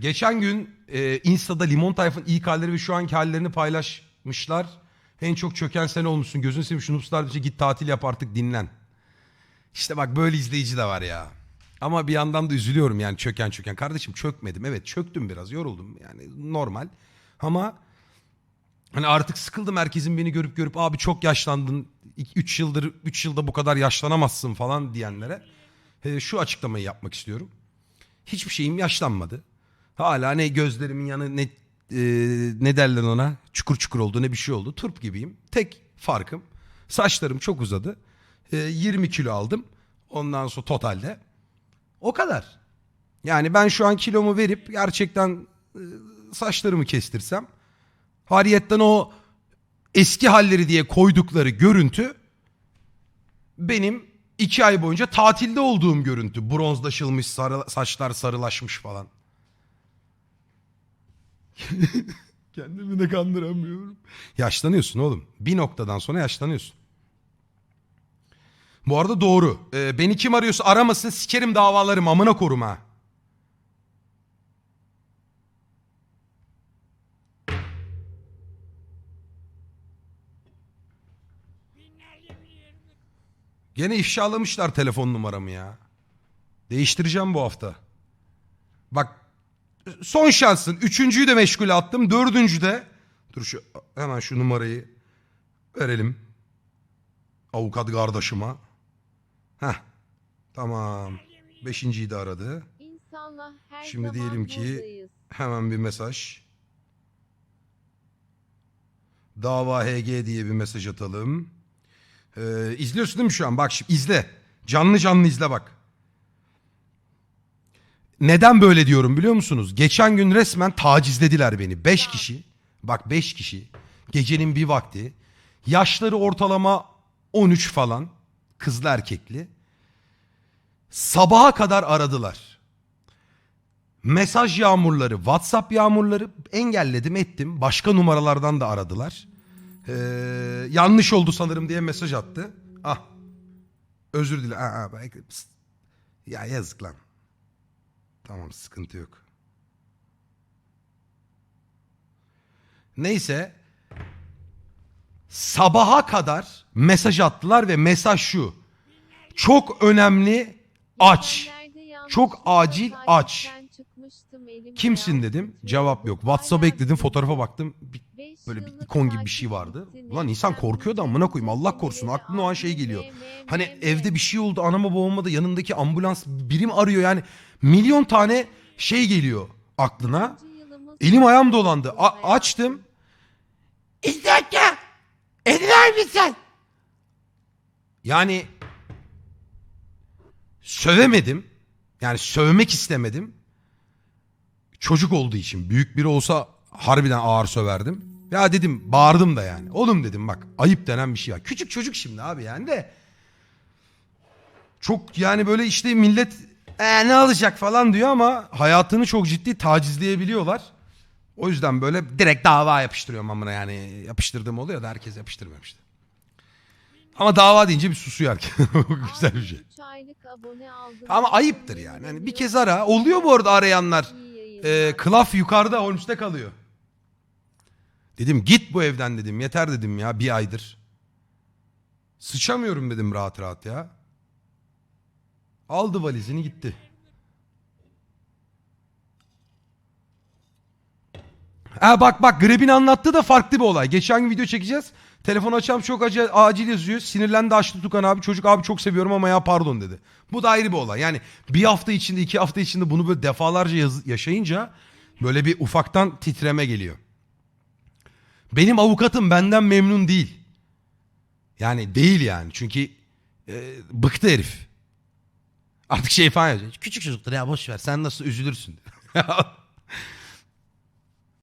Geçen gün e, Insta'da Limon Tayf'ın ilk halleri ve şu anki hallerini paylaşmışlar. En çok çöken sen olmuşsun. Gözün seveyim şu noobslar bize git tatil yap artık dinlen. İşte bak böyle izleyici de var ya. Ama bir yandan da üzülüyorum yani çöken çöken. Kardeşim çökmedim. Evet çöktüm biraz yoruldum. Yani normal. Ama hani artık sıkıldım herkesin beni görüp görüp abi çok yaşlandın. 3 yıldır 3 yılda bu kadar yaşlanamazsın falan diyenlere e, şu açıklamayı yapmak istiyorum. Hiçbir şeyim yaşlanmadı. Hala ne gözlerimin yanı ne e, ne derler ona çukur çukur oldu ne bir şey oldu. Turp gibiyim. Tek farkım saçlarım çok uzadı. E, 20 kilo aldım. Ondan sonra totalde. O kadar. Yani ben şu an kilomu verip gerçekten e, saçlarımı kestirsem hariyetten o eski halleri diye koydukları görüntü benim iki ay boyunca tatilde olduğum görüntü. Bronzlaşılmış, sarı, saçlar sarılaşmış falan. Kendimi de kandıramıyorum. Yaşlanıyorsun oğlum. Bir noktadan sonra yaşlanıyorsun. Bu arada doğru. Ee, beni kim arıyorsa aramasın sikerim davalarım amına korum ha. Gene ifşalamışlar telefon numaramı ya. Değiştireceğim bu hafta. Bak son şansın. Üçüncüyü de meşgule attım. Dördüncü de. Dur şu hemen şu numarayı verelim. Avukat kardeşime. Heh. Tamam. Beşinciyi de aradı. Her Şimdi diyelim ki- buradayız. Hemen bir mesaj. Dava HG diye bir mesaj atalım. Ee, izliyorsun değil mi şu an? Bak şimdi izle. Canlı canlı izle bak. Neden böyle diyorum biliyor musunuz? Geçen gün resmen tacizlediler beni. Beş kişi. Bak beş kişi. Gecenin bir vakti. Yaşları ortalama 13 falan. Kızlı erkekli. Sabaha kadar aradılar. Mesaj yağmurları, WhatsApp yağmurları engelledim ettim. Başka numaralardan da aradılar. Ee, yanlış oldu sanırım diye mesaj attı. Ah. Özür dile. Aa, aa, ya yazık lan. Tamam sıkıntı yok. Neyse. Sabaha kadar mesaj attılar ve mesaj şu. Çok önemli aç. Çok acil aç. Kimsin dedim. Cevap yok. WhatsApp'a ekledim. Fotoğrafa baktım. Bir- böyle bir ikon gibi bir şey vardı. Ulan insan korkuyor da amına koyayım. Allah korusun. Aklına o an şey geliyor. Hani evde bir şey oldu anama babama da yanındaki ambulans birim arıyor yani. Milyon tane şey geliyor aklına. Elim ayağım dolandı. A- açtım. İzdaka! Ediler misin? Yani sövemedim. Yani sövmek istemedim. Çocuk olduğu için büyük biri olsa harbiden ağır söverdim. Ya dedim bağırdım da yani. Oğlum dedim bak ayıp denen bir şey var. Küçük çocuk şimdi abi yani de. Çok yani böyle işte millet "Ee, ne alacak falan diyor ama hayatını çok ciddi tacizleyebiliyorlar. O yüzden böyle direkt dava yapıştırıyorum amına yani yapıştırdığım oluyor da herkes yapıştırmıyor işte. Ama dava deyince bir susuyor herkes. Güzel bir şey. Ama ayıptır yani. Hani bir kez ara. Oluyor bu arada arayanlar. Ee, klaf yukarıda Holmes'te kalıyor. Dedim git bu evden dedim. Yeter dedim ya bir aydır. Sıçamıyorum dedim rahat rahat ya. Aldı valizini gitti. Ha bak bak Greb'in anlattığı da farklı bir olay. Geçen gün video çekeceğiz. Telefon açam çok acil, acil yazıyor. Sinirlendi açtı Tukan abi. Çocuk abi çok seviyorum ama ya pardon dedi. Bu da ayrı bir olay. Yani bir hafta içinde iki hafta içinde bunu böyle defalarca yaz- yaşayınca böyle bir ufaktan titreme geliyor. Benim avukatım benden memnun değil. Yani değil yani. Çünkü e, bıktı herif. Artık şey falan yazıyor. Küçük çocuklar ya boş ver sen nasıl üzülürsün.